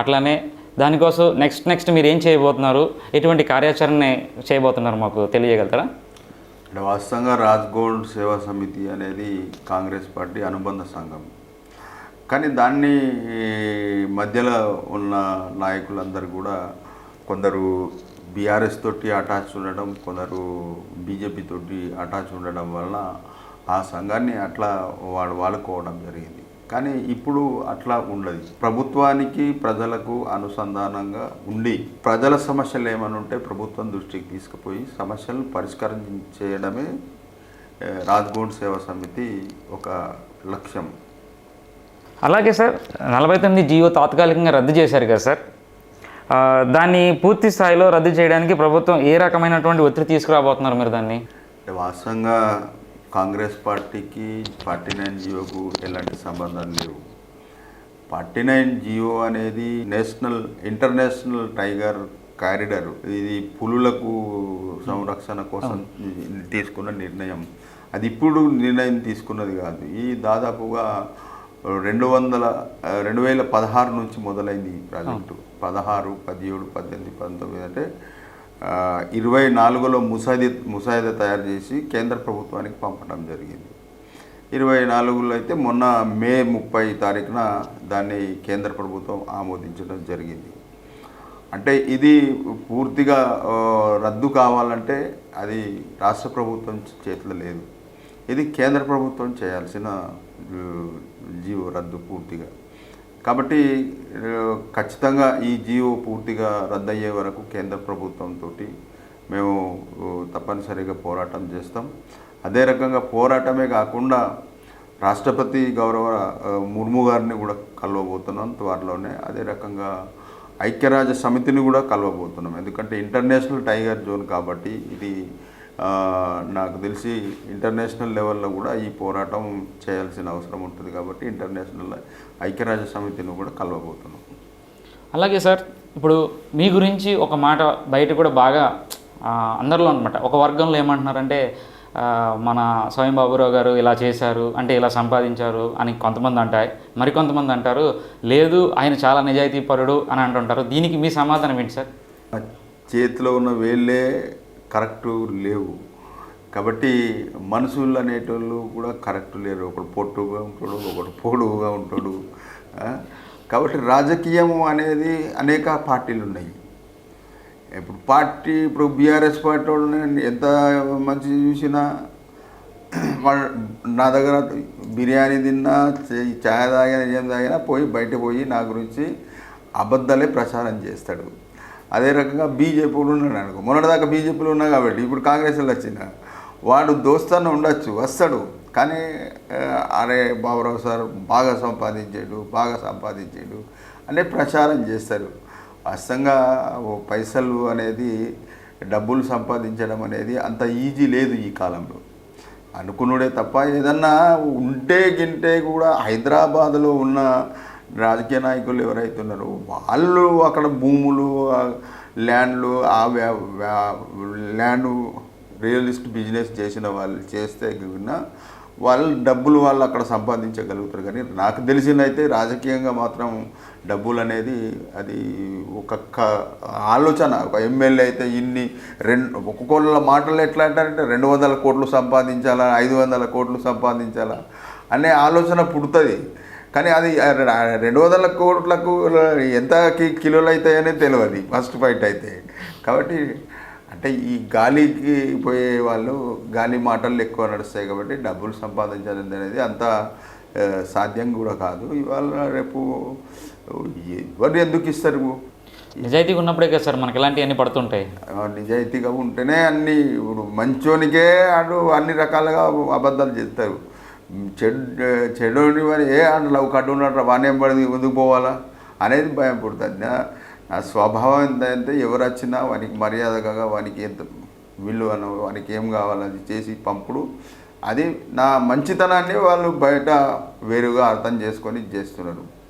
అట్లానే దానికోసం next next మీరు ఏం చేయబోతున్నారు? ఎటువంటి కార్యాచరణ చేయబోతున్నారు మాకు తెలియగలుగుతారా? అంటే వాస్తవంగా రాజ్గోల్డ్ సేవా సమితి అనేది కాంగ్రెస్ పార్టీ అనుబంధ సంఘం. కానీ దాన్ని మధ్యలో ఉన్న నాయకులందరూ కూడా కొందరు బీఆర్ఎస్ తోటి అటాచ్ ఉండడం కొందరు బీజేపీ తోటి అటాచ్ ఉండడం వలన ఆ సంఘాన్ని అట్లా వాడు వాడుకోవడం జరిగింది. కానీ ఇప్పుడు అట్లా ఉండదు. ప్రభుత్వానికి ప్రజలకు అనుసంధానంగా ఉండి ప్రజల సమస్యలు ఏమైనా ఉంటే ప్రభుత్వం దృష్టికి తీసుకుపోయి సమస్యలను పరిష్కారం చేయడమే ఏ, రాజ్గోల్డ్ సేవా సమితి ఒక లక్ష్యం. అలాగే సార్ నలభై తొమ్మిది జియో తాత్కాలికంగా రద్దు చేశారు కదా సార్. దాన్ని పూర్తి స్థాయిలో రద్దు చేయడానికి ప్రభుత్వం ఏ రకమైనటువంటి ఒత్తిడి తీసుకురాబోతున్నారు మీరు దాన్ని? వాస్తవంగా కాంగ్రెస్ పార్టీకి ఫార్టీ నైన్ జియోకు ఎలాంటి సంబంధాలు లేవు. ఫార్టీ నైన్ జియో అనేది నేషనల్ ఇంటర్నేషనల్ టైగర్ కారిడర్. ఇది పులులకు సంరక్షణ కోసం తీసుకున్న నిర్ణయం. అది ఇప్పుడు నిర్ణయం తీసుకున్నది కాదు. ఈ దాదాపుగా రెండు వందల రెండు వేల పదహారు నుంచి మొదలైంది ఈ ప్రాజెక్టు. పదహారు పదిహేడు పద్దెనిమిది పంతొమ్మిది అంటే ఇరవై నాలుగులో ముసాయిదా ముసాయిదా తయారు చేసి కేంద్ర ప్రభుత్వానికి పంపడం జరిగింది. ఇరవై నాలుగులో అయితే మొన్న మే ముప్పై తారీఖున దాన్ని కేంద్ర ప్రభుత్వం ఆమోదించడం జరిగింది. అంటే ఇది పూర్తిగా రద్దు కావాలంటే అది రాష్ట్ర ప్రభుత్వం చేతిలో లేదు. ఇది కేంద్ర ప్రభుత్వం చేయాల్సిన జీవో రద్దు పూర్తిగా. కాబట్టి ఖచ్చితంగా ఈ జీవో పూర్తిగా రద్దయ్యే వరకు కేంద్ర ప్రభుత్వంతో మేము తప్పనిసరిగా పోరాటం చేస్తాం. అదే రకంగా పోరాటమే కాకుండా రాష్ట్రపతి గౌరవ ముర్ము గారిని కూడా కలవబోతున్నాం త్వరలోనే అదే రకంగా ఐక్యరాజ్య సమితిని కూడా కలవబోతున్నాం. ఎందుకంటే ఇంటర్నేషనల్ టైగర్ జోన్ కాబట్టి ఇది నాకు తెలిసి ఇంటర్నేషనల్ లెవెల్లో కూడా ఈ పోరాటం చేయాల్సిన అవసరం ఉంటుంది కాబట్టి ఇంటర్నేషనల్ ఐక్యరాజ్య సమితిని కూడా కలవబోతున్నాం. అలాగే సార్ ఇప్పుడు మీ గురించి ఒక మాట బయట కూడా బాగా అందరిలో అనమాట ఒక వర్గంలో ఏమంటున్నారంటే మన స్వయం బాబురావు గారు ఇలా చేశారు అంటే ఇలా సంపాదించారు అని కొంతమంది అంటారు మరికొంతమంది అంటారు లేదు ఆయన చాలా నిజాయితీపరుడు అని అంటుంటారు. దీనికి మీ సమాధానం ఏంటి సార్? చేతిలో ఉన్న వేళ్ళే కరెక్ట్ లేవు. కాబట్టి మనుషులు అనేటోళ్ళు కూడా కరెక్ట్ లేరు. ఒకడు పొట్టుగా ఉంటాడు ఒకడు పొడువుగా ఉంటాడు. కాబట్టి రాజకీయం అనేది అనేక పార్టీలు ఉన్నాయి. ఇప్పుడు పార్టీ ఇప్పుడు బీఆర్ఎస్ పార్టీ వాళ్ళని ఎంత మంచి చూసినా వాళ్ళు నా దగ్గర బిర్యానీ తిన్నా చే- చాయ్ తాగినా ఏం తాగినా పోయి బయట పోయి నా గురించి అబద్ధాలే ప్రచారం చేస్తాడు. అదే రకంగా బీజేపీలో ఉన్నాడు అనుకో. మొన్నటిదాకా బీజేపీలో ఉన్నా కాబట్టి ఇప్పుడు కాంగ్రెస్లో వచ్చిన. వాడు దోస్తాన ఉండొచ్చు వస్తాడు. కానీ అరే బాబురావు సార్ బాగా సంపాదించాడు బాగా సంపాదించాడు అనే ప్రచారం చేస్తారు. వాస్తవంగా ఓ పైసలు అనేది డబ్బులు సంపాదించడం అనేది అంత ఈజీ లేదు ఈ కాలంలో. అనుకునుడే తప్ప ఏదన్నా ఉంటే గింటే కూడా హైదరాబాద్లో ఉన్న రాజకీయ నాయకులు ఎవరైతే ఉన్నారో వాళ్ళు అక్కడ భూములు ల్యాండ్లు ఆ land real land realist business చేసిన వాళ్ళు చేస్తే కూడా వాళ్ళు డబ్బులు వాళ్ళు అక్కడ సంపాదించగలుగుతారు. కానీ నాకు తెలిసిందైతే రాజకీయంగా మాత్రం డబ్బులు అనేది అది ఒక్కొక్క ఆలోచన. ఒక ఎమ్మెల్యే అయితే ఇన్ని రెండు ఒక్కొక్కళ్ళ మాటలు ఎట్లా అంటారంటే రెండు వందల కోట్లు సంపాదించాలా ఐదు వందల కోట్లు సంపాదించాలా అనే ఆలోచన పుడుతుంది. కానీ అది రెండు వందల కోట్లకు ఎంత కిలోలు అవుతాయనే తెలియదు ఫస్ట్ ఫైట్ అయితే. కాబట్టి అంటే ఈ గాలికి పోయే వాళ్ళు గాలి మాటలు ఎక్కువ నడుస్తాయి కాబట్టి డబ్బులు సంపాదించాలి అనేది అంత సాధ్యం కూడా కాదు. ఇవాళ రేపు ఎవరు ఎందుకు ఇస్తారు? నిజాయితీగా ఉన్నప్పుడే కదా సార్ మనకి ఇలాంటివన్నీ పడుతుంటాయి. ఆ, నిజాయితీగా ఉంటేనే అన్ని ఇప్పుడు మంచోనికే అటు అన్ని రకాలుగా అబద్ధాలు చేస్తారు చెడు చెడుని మరి ఏ అంటే లవ్ కట్టు ఉన్నట్టు వానేం పడింది ముందుకు పోవాలా? అనేది భయం పుడుతుంది. నా నా స్వభావం ఎంత ఎవరు వచ్చినా వానికి మర్యాదగా వానికి ఎంత విలువ వానికి ఏం కావాలని అది చేసి పంపుడు. అది నా మంచితనాన్ని వాళ్ళు బయట వేరుగా అర్థం చేసుకొని చేస్తున్నారు.